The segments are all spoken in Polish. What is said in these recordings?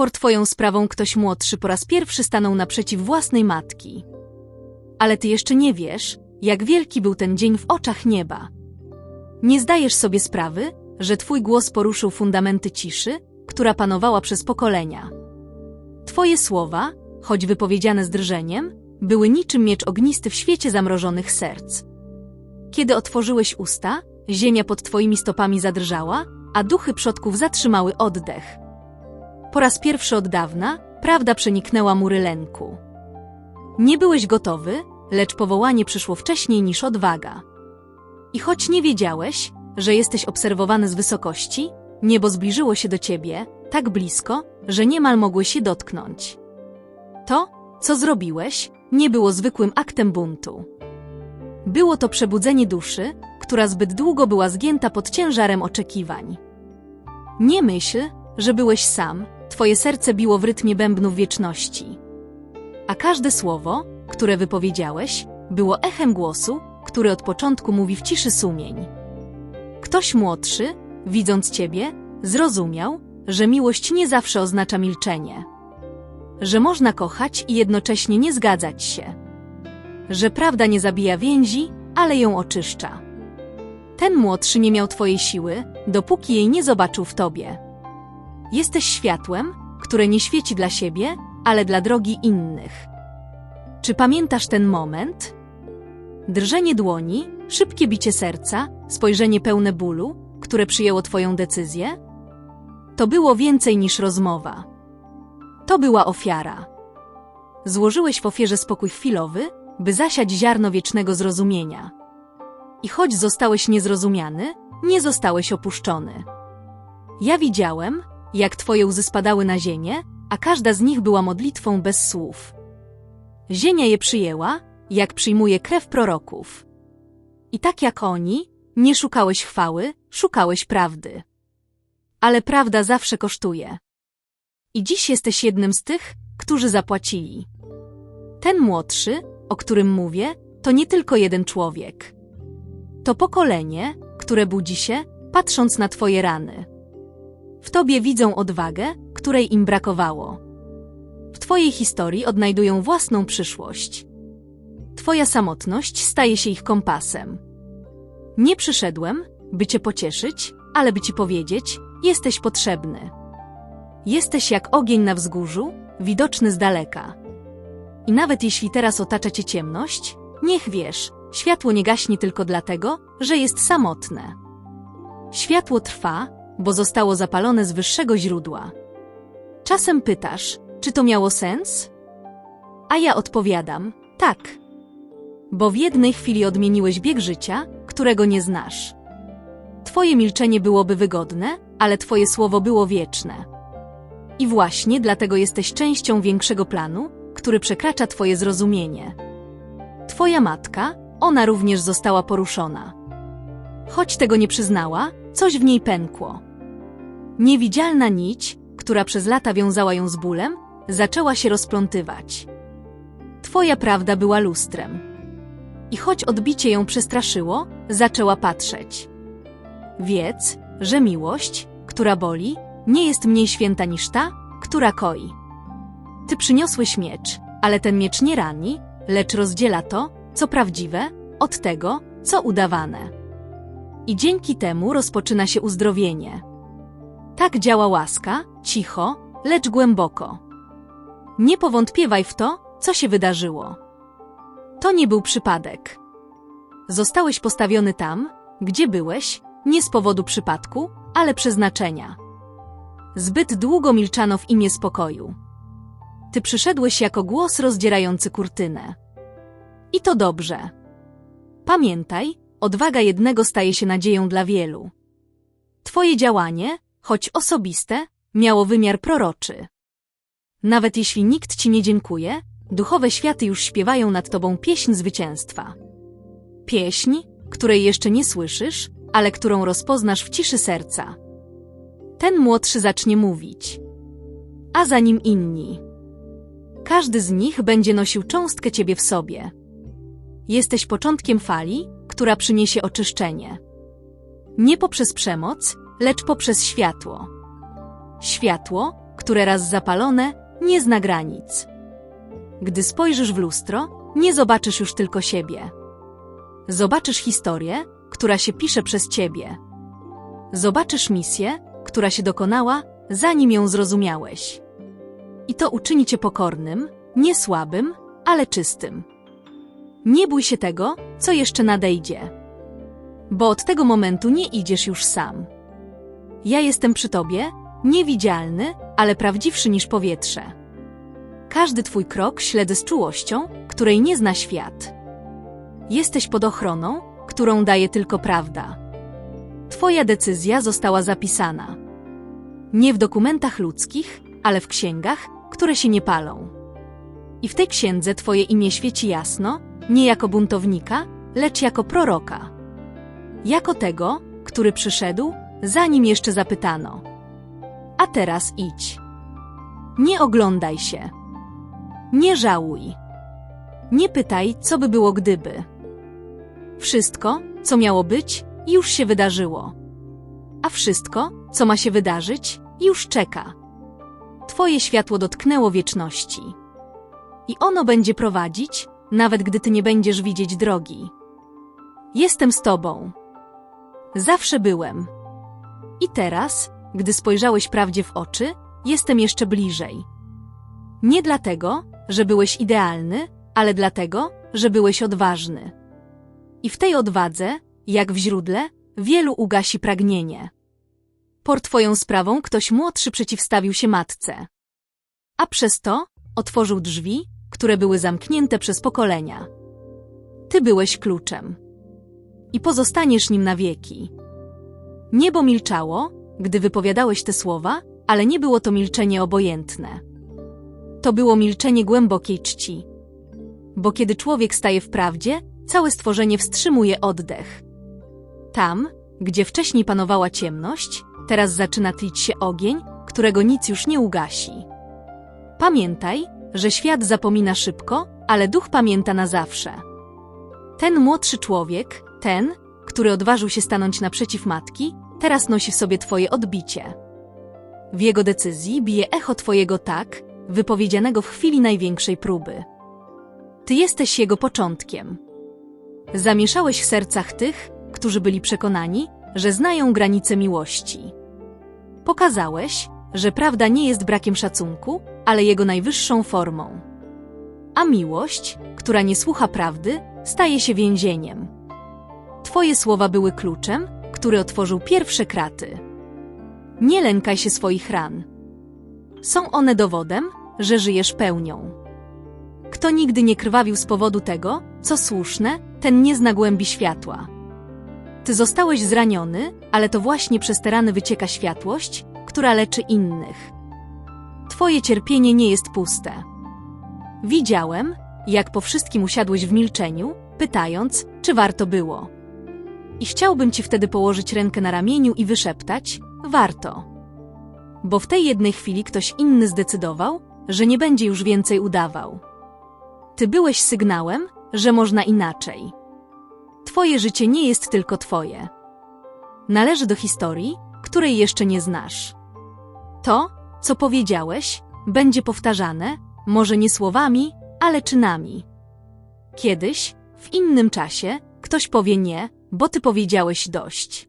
por twoją sprawą ktoś młodszy po raz pierwszy stanął naprzeciw własnej matki. Ale ty jeszcze nie wiesz, jak wielki był ten dzień w oczach nieba. Nie zdajesz sobie sprawy, że twój głos poruszył fundamenty ciszy, która panowała przez pokolenia. Twoje słowa, choć wypowiedziane z drżeniem, były niczym miecz ognisty w świecie zamrożonych serc. Kiedy otworzyłeś usta, ziemia pod twoimi stopami zadrżała, a duchy przodków zatrzymały oddech. Po raz pierwszy od dawna prawda przeniknęła mury lęku. Nie byłeś gotowy, lecz powołanie przyszło wcześniej niż odwaga. I choć nie wiedziałeś, że jesteś obserwowany z wysokości, niebo zbliżyło się do ciebie, tak blisko, że niemal mogłeś się dotknąć. To, co zrobiłeś, nie było zwykłym aktem buntu. Było to przebudzenie duszy, która zbyt długo była zgięta pod ciężarem oczekiwań. Nie myśl, że byłeś sam, twoje serce biło w rytmie bębnów wieczności. A każde słowo, które wypowiedziałeś, było echem głosu, który od początku mówi w ciszy sumień. Ktoś młodszy, widząc ciebie, zrozumiał, że miłość nie zawsze oznacza milczenie. Że można kochać i jednocześnie nie zgadzać się. Że prawda nie zabija więzi, ale ją oczyszcza. Ten młodszy nie miał twojej siły, dopóki jej nie zobaczył w tobie. Jesteś światłem, które nie świeci dla siebie, ale dla drogi innych. Czy pamiętasz ten moment? Drżenie dłoni, szybkie bicie serca, spojrzenie pełne bólu, które przyjęło twoją decyzję? To było więcej niż rozmowa. To była ofiara. Złożyłeś w ofierze spokój chwilowy, by zasiać ziarno wiecznego zrozumienia. I choć zostałeś niezrozumiany, nie zostałeś opuszczony. Ja widziałem, jak twoje łzy spadały na ziemię, a każda z nich była modlitwą bez słów. Ziemia je przyjęła, jak przyjmuje krew proroków. I tak jak oni, nie szukałeś chwały, szukałeś prawdy. Ale prawda zawsze kosztuje. I dziś jesteś jednym z tych, którzy zapłacili. Ten młodszy, o którym mówię, to nie tylko jeden człowiek. To pokolenie, które budzi się, patrząc na Twoje rany. W Tobie widzą odwagę, której im brakowało. W Twojej historii odnajdują własną przyszłość. Twoja samotność staje się ich kompasem. Nie przyszedłem, by Cię pocieszyć, ale by Ci powiedzieć, jesteś potrzebny. Jesteś jak ogień na wzgórzu, widoczny z daleka. I nawet jeśli teraz otacza Cię ciemność, niech wiesz, światło nie gaśnie tylko dlatego, że jest samotne. Światło trwa, bo zostało zapalone z wyższego źródła. Czasem pytasz, czy to miało sens? A ja odpowiadam, tak. Bo w jednej chwili odmieniłeś bieg życia, którego nie znasz. Twoje milczenie byłoby wygodne, ale Twoje słowo było wieczne. I właśnie dlatego jesteś częścią większego planu, który przekracza Twoje zrozumienie. Twoja matka, ona również została poruszona. Choć tego nie przyznała, coś w niej pękło. Niewidzialna nić, która przez lata wiązała ją z bólem, zaczęła się rozplątywać. Twoja prawda była lustrem. I choć odbicie ją przestraszyło, zaczęła patrzeć. Wiedz, że miłość, która boli, nie jest mniej święta niż ta, która koi. Ty przyniosłeś miecz, ale ten miecz nie rani, lecz rozdziela to, co prawdziwe, od tego, co udawane. I dzięki temu rozpoczyna się uzdrowienie. Tak działa łaska, cicho, lecz głęboko. Nie powątpiewaj w to, co się wydarzyło. To nie był przypadek. Zostałeś postawiony tam, gdzie byłeś, nie z powodu przypadku, ale przeznaczenia. Zbyt długo milczano w imię spokoju. Ty przyszedłeś jako głos rozdzierający kurtynę. I to dobrze. Pamiętaj, odwaga jednego staje się nadzieją dla wielu. Twoje działanie, choć osobiste, miało wymiar proroczy. Nawet jeśli nikt ci nie dziękuje, duchowe światy już śpiewają nad tobą pieśń zwycięstwa. Pieśń, której jeszcze nie słyszysz, ale którą rozpoznasz w ciszy serca. Ten młodszy zacznie mówić, a za nim inni. Każdy z nich będzie nosił cząstkę ciebie w sobie. Jesteś początkiem fali, która przyniesie oczyszczenie. Nie poprzez przemoc, lecz poprzez światło. Światło, które raz zapalone, nie zna granic. Gdy spojrzysz w lustro, nie zobaczysz już tylko siebie. Zobaczysz historię, która się pisze przez ciebie. Zobaczysz misję, która się dokonała, zanim ją zrozumiałeś. I to uczyni cię pokornym, nie słabym, ale czystym. Nie bój się tego, co jeszcze nadejdzie. Bo od tego momentu nie idziesz już sam. Ja jestem przy tobie, niewidzialny, ale prawdziwszy niż powietrze. Każdy twój krok śledzę z czułością, której nie zna świat. Jesteś pod ochroną, którą daje tylko prawda. Twoja decyzja została zapisana. Nie w dokumentach ludzkich, ale w księgach, które się nie palą. I w tej księdze Twoje imię świeci jasno, nie jako buntownika, lecz jako proroka. Jako tego, który przyszedł, zanim jeszcze zapytano. A teraz idź. Nie oglądaj się. Nie żałuj. Nie pytaj, co by było gdyby. Wszystko, co miało być, już się wydarzyło. A wszystko, co ma się wydarzyć, już czeka. Twoje światło dotknęło wieczności. I ono będzie prowadzić, nawet gdy ty nie będziesz widzieć drogi. Jestem z tobą. Zawsze byłem. I teraz, gdy spojrzałeś prawdzie w oczy, jestem jeszcze bliżej. Nie dlatego, że byłeś idealny, ale dlatego, że byłeś odważny. I w tej odwadze, jak w źródle, wielu ugasi pragnienie. Por twoją sprawą ktoś młodszy przeciwstawił się matce. A przez to otworzył drzwi, które były zamknięte przez pokolenia. Ty byłeś kluczem. I pozostaniesz nim na wieki. Niebo milczało, gdy wypowiadałeś te słowa, ale nie było to milczenie obojętne. To było milczenie głębokiej czci. Bo kiedy człowiek staje w prawdzie, całe stworzenie wstrzymuje oddech. Tam, gdzie wcześniej panowała ciemność, teraz zaczyna tlić się ogień, którego nic już nie ugasi. Pamiętaj, że świat zapomina szybko, ale duch pamięta na zawsze. Ten młodszy człowiek, ten, który odważył się stanąć naprzeciw matki, teraz nosi w sobie twoje odbicie. W jego decyzji bije echo twojego tak, wypowiedzianego w chwili największej próby. Ty jesteś jego początkiem. Zamieszałeś w sercach tych, którzy byli przekonani, że znają granice miłości. Pokazałeś, że prawda nie jest brakiem szacunku, ale jego najwyższą formą. A miłość, która nie słucha prawdy, staje się więzieniem. Twoje słowa były kluczem, który otworzył pierwsze kraty. Nie lękaj się swoich ran. Są one dowodem, że żyjesz pełnią. Kto nigdy nie krwawił z powodu tego, co słuszne, ten nie zna głębi światła. Ty zostałeś zraniony, ale to właśnie przez te rany wycieka światłość, która leczy innych. Twoje cierpienie nie jest puste. Widziałem, jak po wszystkim usiadłeś w milczeniu, pytając, czy warto było. I chciałbym ci wtedy położyć rękę na ramieniu i wyszeptać: warto. Bo w tej jednej chwili ktoś inny zdecydował, że nie będzie już więcej udawał. Ty byłeś sygnałem, że można inaczej. Twoje życie nie jest tylko twoje. Należy do historii, której jeszcze nie znasz. To, co powiedziałeś, będzie powtarzane, może nie słowami, ale czynami. Kiedyś, w innym czasie, ktoś powie nie, bo ty powiedziałeś dość.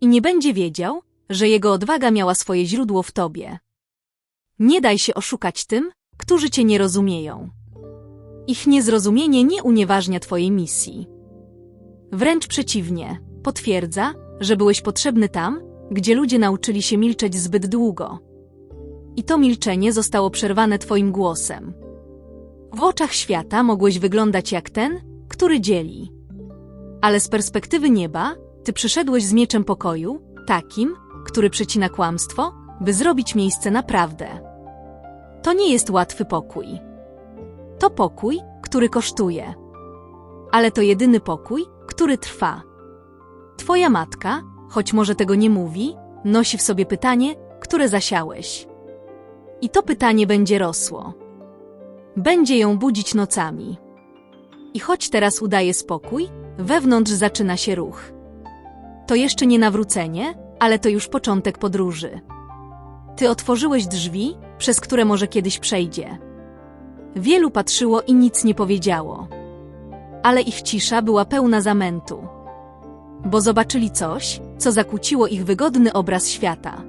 I nie będzie wiedział, że jego odwaga miała swoje źródło w tobie. Nie daj się oszukać tym, którzy cię nie rozumieją. Ich niezrozumienie nie unieważnia twojej misji. Wręcz przeciwnie, potwierdza, że byłeś potrzebny tam, gdzie ludzie nauczyli się milczeć zbyt długo. I to milczenie zostało przerwane twoim głosem. W oczach świata mogłeś wyglądać jak ten, który dzieli. Ale z perspektywy nieba, ty przyszedłeś z mieczem pokoju, takim, który przecina kłamstwo, by zrobić miejsce na prawdę. To nie jest łatwy pokój. To pokój, który kosztuje. Ale to jedyny pokój, który trwa. Twoja matka, choć może tego nie mówi, nosi w sobie pytanie, które zasiałeś. I to pytanie będzie rosło. Będzie ją budzić nocami. I choć teraz udaje spokój, wewnątrz zaczyna się ruch. To jeszcze nie nawrócenie, ale to już początek podróży. Ty otworzyłeś drzwi, przez które może kiedyś przejdzie. Wielu patrzyło i nic nie powiedziało. Ale ich cisza była pełna zamętu. Bo zobaczyli coś, co zakłóciło ich wygodny obraz świata.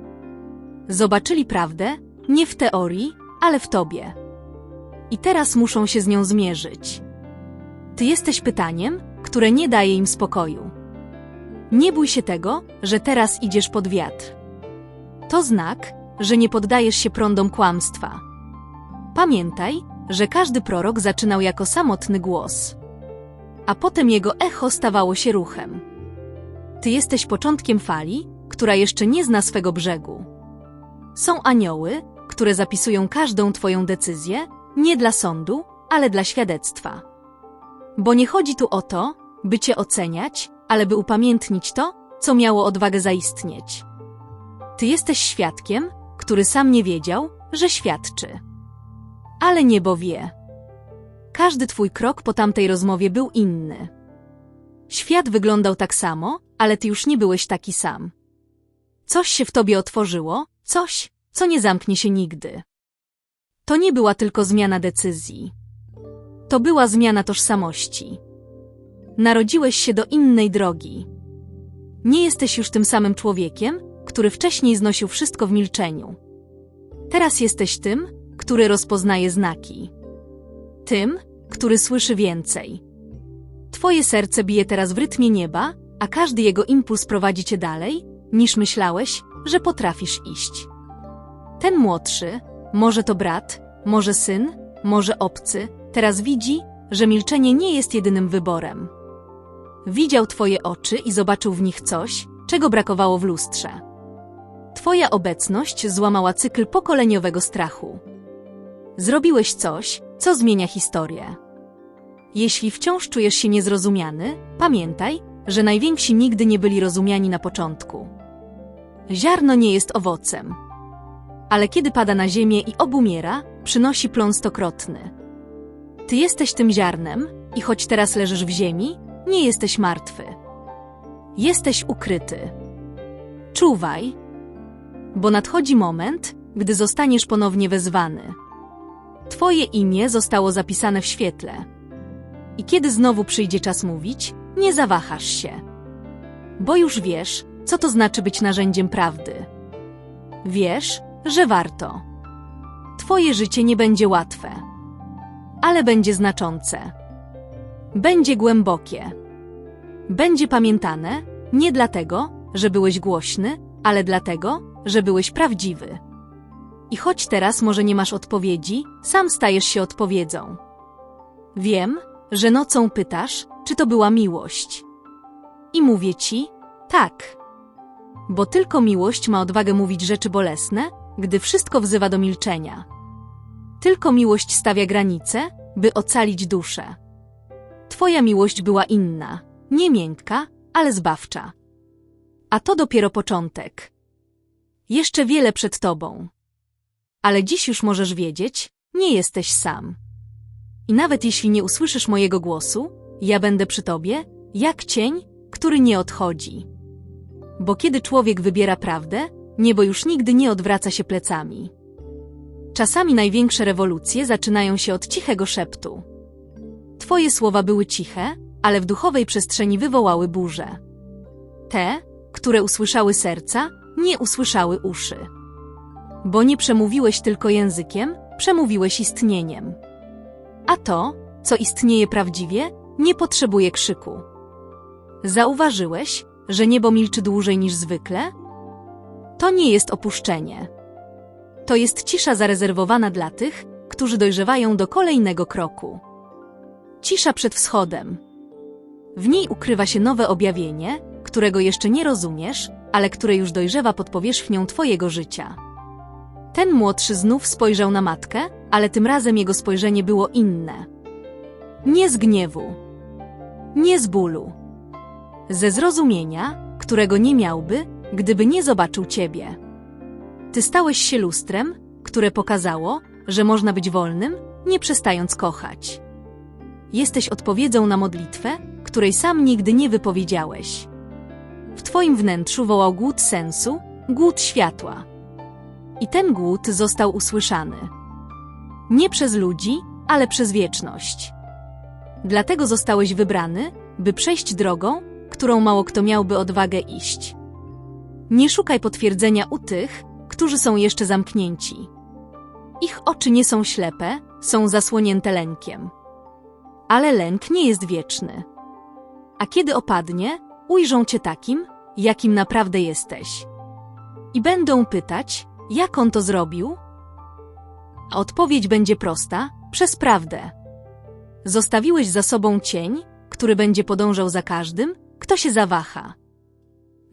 Zobaczyli prawdę, nie w teorii, ale w tobie. I teraz muszą się z nią zmierzyć. Ty jesteś pytaniem, które nie daje im spokoju. Nie bój się tego, że teraz idziesz pod wiatr. To znak, że nie poddajesz się prądom kłamstwa. Pamiętaj, że każdy prorok zaczynał jako samotny głos. A potem jego echo stawało się ruchem. Ty jesteś początkiem fali, która jeszcze nie zna swego brzegu. Są anioły, które zapisują każdą Twoją decyzję, nie dla sądu, ale dla świadectwa. Bo nie chodzi tu o to, by Cię oceniać, ale by upamiętnić to, co miało odwagę zaistnieć. Ty jesteś świadkiem, który sam nie wiedział, że świadczy. Ale niebo wie. Każdy twój krok po tamtej rozmowie był inny. Świat wyglądał tak samo, ale ty już nie byłeś taki sam. Coś się w tobie otworzyło, coś, co nie zamknie się nigdy. To nie była tylko zmiana decyzji. To była zmiana tożsamości. Narodziłeś się do innej drogi. Nie jesteś już tym samym człowiekiem, który wcześniej znosił wszystko w milczeniu. Teraz jesteś tym, który rozpoznaje znaki. Tym, który słyszy więcej. Twoje serce bije teraz w rytmie nieba, a każdy jego impuls prowadzi cię dalej, niż myślałeś, że potrafisz iść. Ten młodszy, może to brat, może syn, może obcy, teraz widzi, że milczenie nie jest jedynym wyborem. Widział twoje oczy i zobaczył w nich coś, czego brakowało w lustrze. Twoja obecność złamała cykl pokoleniowego strachu. Zrobiłeś coś, co zmienia historię. Jeśli wciąż czujesz się niezrozumiany, pamiętaj, że najwięksi nigdy nie byli rozumiani na początku. Ziarno nie jest owocem. Ale kiedy pada na ziemię i obumiera, przynosi plon stokrotny. Ty jesteś tym ziarnem i choć teraz leżysz w ziemi, nie jesteś martwy. Jesteś ukryty. Czuwaj, bo nadchodzi moment, gdy zostaniesz ponownie wezwany. Twoje imię zostało zapisane w świetle. I kiedy znowu przyjdzie czas mówić, nie zawahasz się. Bo już wiesz, co to znaczy być narzędziem prawdy. Wiesz, że warto. Twoje życie nie będzie łatwe, ale będzie znaczące. Będzie głębokie. Będzie pamiętane nie dlatego, że byłeś głośny, ale dlatego, że byłeś prawdziwy. I choć teraz może nie masz odpowiedzi, sam stajesz się odpowiedzią. Wiem, że nocą pytasz, czy to była miłość. I mówię ci, tak. Bo tylko miłość ma odwagę mówić rzeczy bolesne, gdy wszystko wzywa do milczenia. Tylko miłość stawia granice, by ocalić duszę. Twoja miłość była inna, nie miękka, ale zbawcza. A to dopiero początek. Jeszcze wiele przed tobą. Ale dziś już możesz wiedzieć, nie jesteś sam. I nawet jeśli nie usłyszysz mojego głosu, ja będę przy tobie, jak cień, który nie odchodzi. Bo kiedy człowiek wybiera prawdę, niebo już nigdy nie odwraca się plecami. Czasami największe rewolucje zaczynają się od cichego szeptu. Twoje słowa były ciche, ale w duchowej przestrzeni wywołały burze. Te, które usłyszały serca, nie usłyszały uszy. Bo nie przemówiłeś tylko językiem, przemówiłeś istnieniem. A to, co istnieje prawdziwie, nie potrzebuje krzyku. Zauważyłeś, że niebo milczy dłużej niż zwykle? To nie jest opuszczenie. To jest cisza zarezerwowana dla tych, którzy dojrzewają do kolejnego kroku. Cisza przed wschodem. W niej ukrywa się nowe objawienie, którego jeszcze nie rozumiesz, ale które już dojrzewa pod powierzchnią Twojego życia. Ten młodszy znów spojrzał na matkę, ale tym razem jego spojrzenie było inne. Nie z gniewu, nie z bólu, ze zrozumienia, którego nie miałby, gdyby nie zobaczył Ciebie. Ty stałeś się lustrem, które pokazało, że można być wolnym, nie przestając kochać. Jesteś odpowiedzią na modlitwę, której sam nigdy nie wypowiedziałeś. W Twoim wnętrzu wołał głód sensu, głód światła. I ten głód został usłyszany. Nie przez ludzi, ale przez wieczność. Dlatego zostałeś wybrany, by przejść drogą, którą mało kto miałby odwagę iść. Nie szukaj potwierdzenia u tych, którzy są jeszcze zamknięci. Ich oczy nie są ślepe, są zasłonięte lękiem. Ale lęk nie jest wieczny. A kiedy opadnie, ujrzą cię takim, jakim naprawdę jesteś. I będą pytać, jak on to zrobił? A odpowiedź będzie prosta: przez prawdę. Zostawiłeś za sobą cień, który będzie podążał za każdym, kto się zawaha.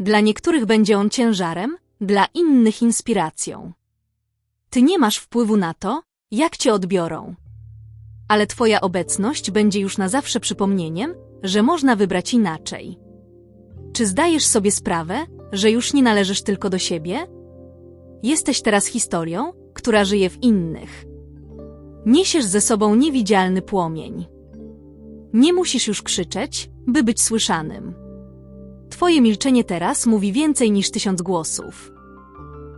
Dla niektórych będzie on ciężarem, dla innych inspiracją. Ty nie masz wpływu na to, jak cię odbiorą. Ale twoja obecność będzie już na zawsze przypomnieniem, że można wybrać inaczej. Czy zdajesz sobie sprawę, że już nie należysz tylko do siebie? Jesteś teraz historią, która żyje w innych. Niesiesz ze sobą niewidzialny płomień. Nie musisz już krzyczeć, by być słyszanym. Twoje milczenie teraz mówi więcej niż tysiąc głosów.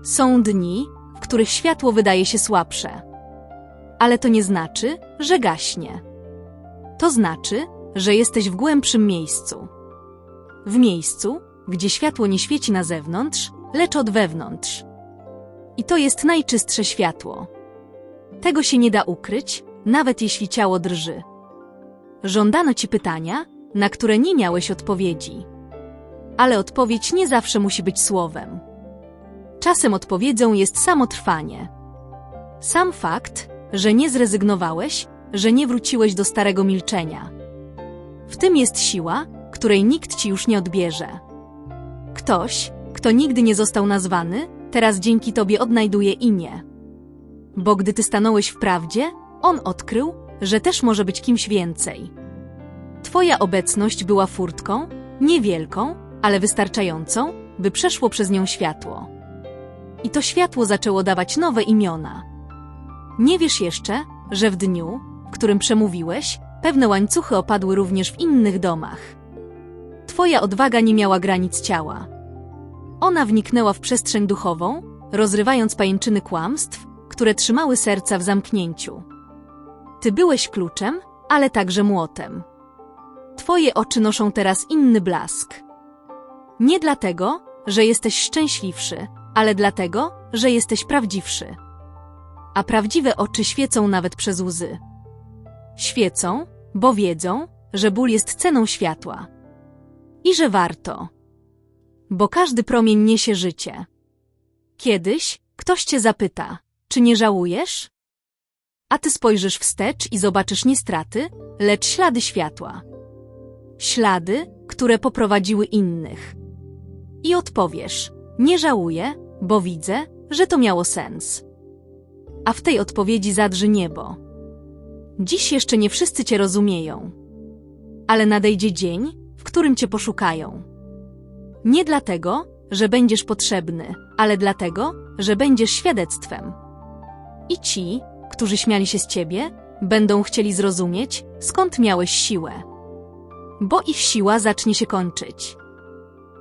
Są dni, w których światło wydaje się słabsze. Ale to nie znaczy, że gaśnie. To znaczy, że jesteś w głębszym miejscu. W miejscu, gdzie światło nie świeci na zewnątrz, lecz od wewnątrz. I to jest najczystsze światło. Tego się nie da ukryć, nawet jeśli ciało drży. Żądano ci pytania, na które nie miałeś odpowiedzi. Ale odpowiedź nie zawsze musi być słowem. Czasem odpowiedzią jest samo trwanie. Sam fakt, że nie zrezygnowałeś, że nie wróciłeś do starego milczenia. W tym jest siła, której nikt ci już nie odbierze. Ktoś, kto nigdy nie został nazwany, teraz dzięki tobie odnajduje imię. Bo gdy ty stanąłeś w prawdzie, on odkrył, że też może być kimś więcej. Twoja obecność była furtką, niewielką, ale wystarczającą, by przeszło przez nią światło. I to światło zaczęło dawać nowe imiona. Nie wiesz jeszcze, że w dniu, w którym przemówiłeś, pewne łańcuchy opadły również w innych domach. Twoja odwaga nie miała granic ciała. Ona wniknęła w przestrzeń duchową, rozrywając pajęczyny kłamstw, które trzymały serca w zamknięciu. Ty byłeś kluczem, ale także młotem. Twoje oczy noszą teraz inny blask. Nie dlatego, że jesteś szczęśliwszy, ale dlatego, że jesteś prawdziwszy. A prawdziwe oczy świecą nawet przez łzy. Świecą, bo wiedzą, że ból jest ceną światła. I że warto. Bo każdy promień niesie życie. Kiedyś ktoś cię zapyta, czy nie żałujesz? A ty spojrzysz wstecz i zobaczysz nie straty, lecz ślady światła. Ślady, które poprowadziły innych. I odpowiesz, nie żałuję, bo widzę, że to miało sens. A w tej odpowiedzi zadrży niebo. Dziś jeszcze nie wszyscy cię rozumieją. Ale nadejdzie dzień, w którym cię poszukają. Nie dlatego, że będziesz potrzebny, ale dlatego, że będziesz świadectwem. I ci, którzy śmiali się z ciebie, będą chcieli zrozumieć, skąd miałeś siłę. Bo ich siła zacznie się kończyć.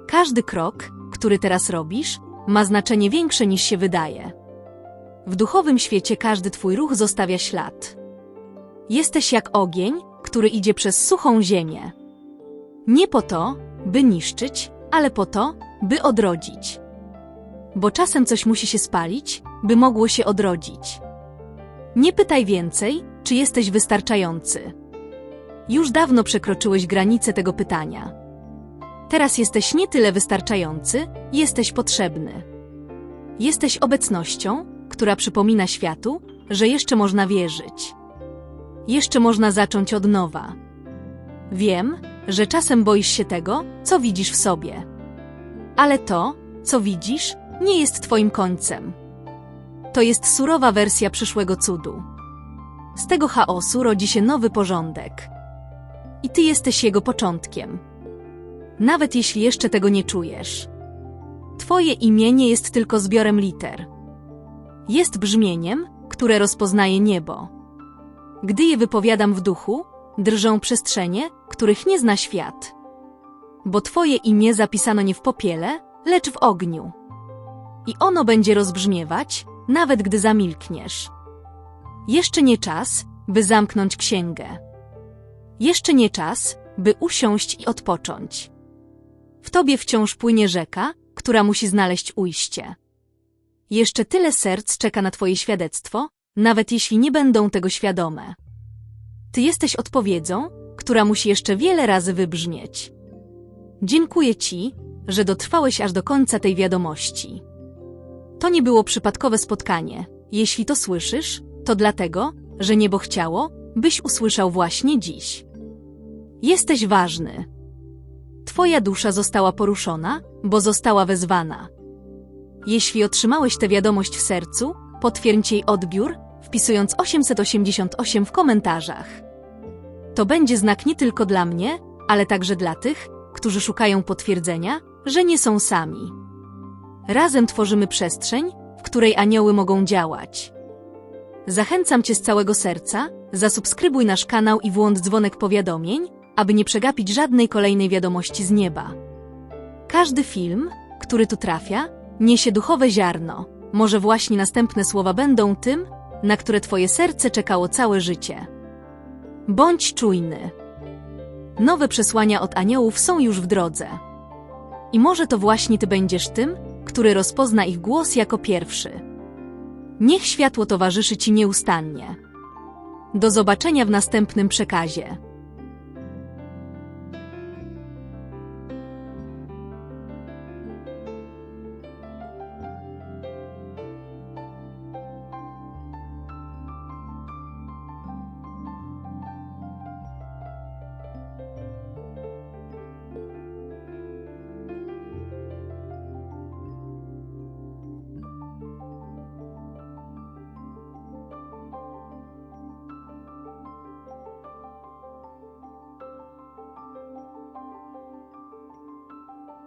Każdy krok, który teraz robisz, ma znaczenie większe niż się wydaje. W duchowym świecie każdy twój ruch zostawia ślad. Jesteś jak ogień, który idzie przez suchą ziemię. Nie po to, by niszczyć, ale po to, by odrodzić. Bo czasem coś musi się spalić, by mogło się odrodzić. Nie pytaj więcej, czy jesteś wystarczający. Już dawno przekroczyłeś granicę tego pytania. Teraz jesteś nie tyle wystarczający, jesteś potrzebny. Jesteś obecnością, która przypomina światu, że jeszcze można wierzyć. Jeszcze można zacząć od nowa. Wiem, że czasem boisz się tego, co widzisz w sobie. Ale to, co widzisz, nie jest Twoim końcem. To jest surowa wersja przyszłego cudu. Z tego chaosu rodzi się nowy porządek. I Ty jesteś jego początkiem. Nawet jeśli jeszcze tego nie czujesz. Twoje imię nie jest tylko zbiorem liter. Jest brzmieniem, które rozpoznaje niebo. Gdy je wypowiadam w duchu, drżą przestrzenie, których nie zna świat. Bo Twoje imię zapisano nie w popiele, lecz w ogniu. I ono będzie rozbrzmiewać, nawet gdy zamilkniesz. Jeszcze nie czas, by zamknąć księgę. Jeszcze nie czas, by usiąść i odpocząć. W tobie wciąż płynie rzeka, która musi znaleźć ujście. Jeszcze tyle serc czeka na twoje świadectwo, nawet jeśli nie będą tego świadome. Ty jesteś odpowiedzią, która musi jeszcze wiele razy wybrzmieć. Dziękuję ci, że dotrwałeś aż do końca tej wiadomości. To nie było przypadkowe spotkanie. Jeśli to słyszysz, to dlatego, że niebo chciało, byś usłyszał właśnie dziś. Jesteś ważny. Twoja dusza została poruszona, bo została wezwana. Jeśli otrzymałeś tę wiadomość w sercu, potwierdź jej odbiór, wpisując 888 w komentarzach. To będzie znak nie tylko dla mnie, ale także dla tych, którzy szukają potwierdzenia, że nie są sami. Razem tworzymy przestrzeń, w której anioły mogą działać. Zachęcam Cię z całego serca, zasubskrybuj nasz kanał i włącz dzwonek powiadomień, aby nie przegapić żadnej kolejnej wiadomości z nieba. Każdy film, który tu trafia, niesie duchowe ziarno. Może właśnie następne słowa będą tym, na które Twoje serce czekało całe życie. Bądź czujny. Nowe przesłania od aniołów są już w drodze. I może to właśnie Ty będziesz tym, który rozpozna ich głos jako pierwszy. Niech światło towarzyszy Ci nieustannie. Do zobaczenia w następnym przekazie.